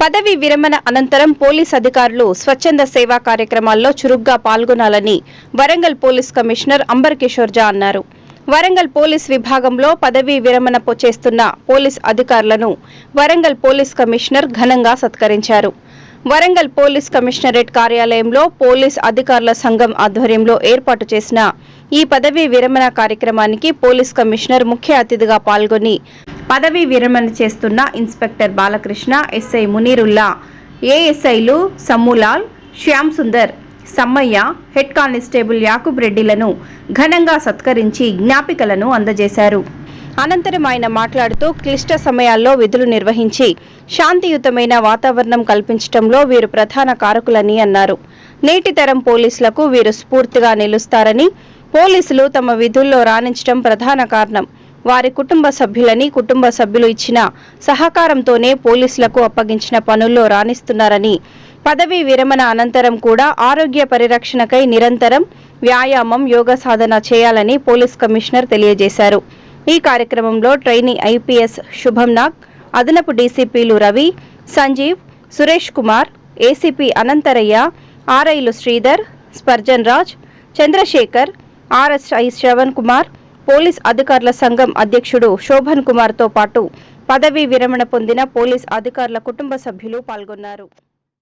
పదవి విరమణ అనంతరం పోలీస్ అధికారులు స్వచ్ఛంద సేవా కార్యక్రమాల్లో చురుగ్గా పాల్గొనాలని వరంగల్ పోలీస్ కమిషనర్ అంబర్ కిషోర్ జా అన్నారు. వరంగల్ పోలీస్ విభాగంలో పదవీ విరమణ చేస్తున్న పోలీస్ అధికారులను వరంగల్ పోలీస్ కమిషనర్ ఘనంగా సత్కరించారు. వరంగల్ పోలీస్ కమిషనరేట్ కార్యాలయంలో పోలీస్ అధికారుల సంఘం ఆధ్వర్యంలో ఏర్పాటు చేసిన ఈ పదవీ విరమణ కార్యక్రమానికి పోలీస్ కమిషనర్ ముఖ్య అతిథిగా పాల్గొని పదవీ విరమణ చేస్తున్న ఇన్స్పెక్టర్ బాలకృష్ణ ఎస్ఐ మునీరుల్లా ఏఎస్ఐలు సమ్ములాల్ శ్యామ్ సుందర్ సమ్మయ్య హెడ్ కానిస్టేబుల్ యాకూబ్ రెడ్డిలను ఘనంగా సత్కరించి జ్ఞాపికలను అందజేశారు. అనంతరం ఆయన మాట్లాడుతూ క్లిష్ట సమయాల్లో విధులు నిర్వహించి శాంతియుతమైన వాతావరణం కల్పించడంలో వీరు ప్రధాన కారకులని అన్నారు. నేటి తరం పోలీసులకు వీరు స్ఫూర్తిగా నిలుస్తారని పోలీసులు తమ విధుల్లో రాణించడం ప్రధాన కారణం. వారి కుటుంబ సభ్యులని కుటుంబ సభ్యులు ఇచ్చిన సహకారంతోనే పోలీసులకు అప్పగించిన పనుల్లో రాణిస్తున్నారని పదవీ విరమణ అనంతరం కూడా ఆరోగ్య పరిరక్షణకై నిరంతరం వ్యాయామం యోగ సాధన చేయాలని పోలీస్ కమిషనర్ తెలియజేశారు. ఈ కార్యక్రమంలో ట్రైనీ ఐపీఎస్ శుభం నాగ్ అదనపు డీసీపీలు Ravi Sanjeev Suresh Kumar ACP Anantharaiah ఆర్ఐలు Sridhar Spurgeon Raj Chandrasekhar RSI Sravan Kumar police అధికారుల సంఘం అధ్యక్షుడు శోభన్ కుమార్తో పాటు పదవీ విరమణ పొందిన పోలీస్ అధికారుల కుటుంబ సభ్యులు పాల్గొన్నారు.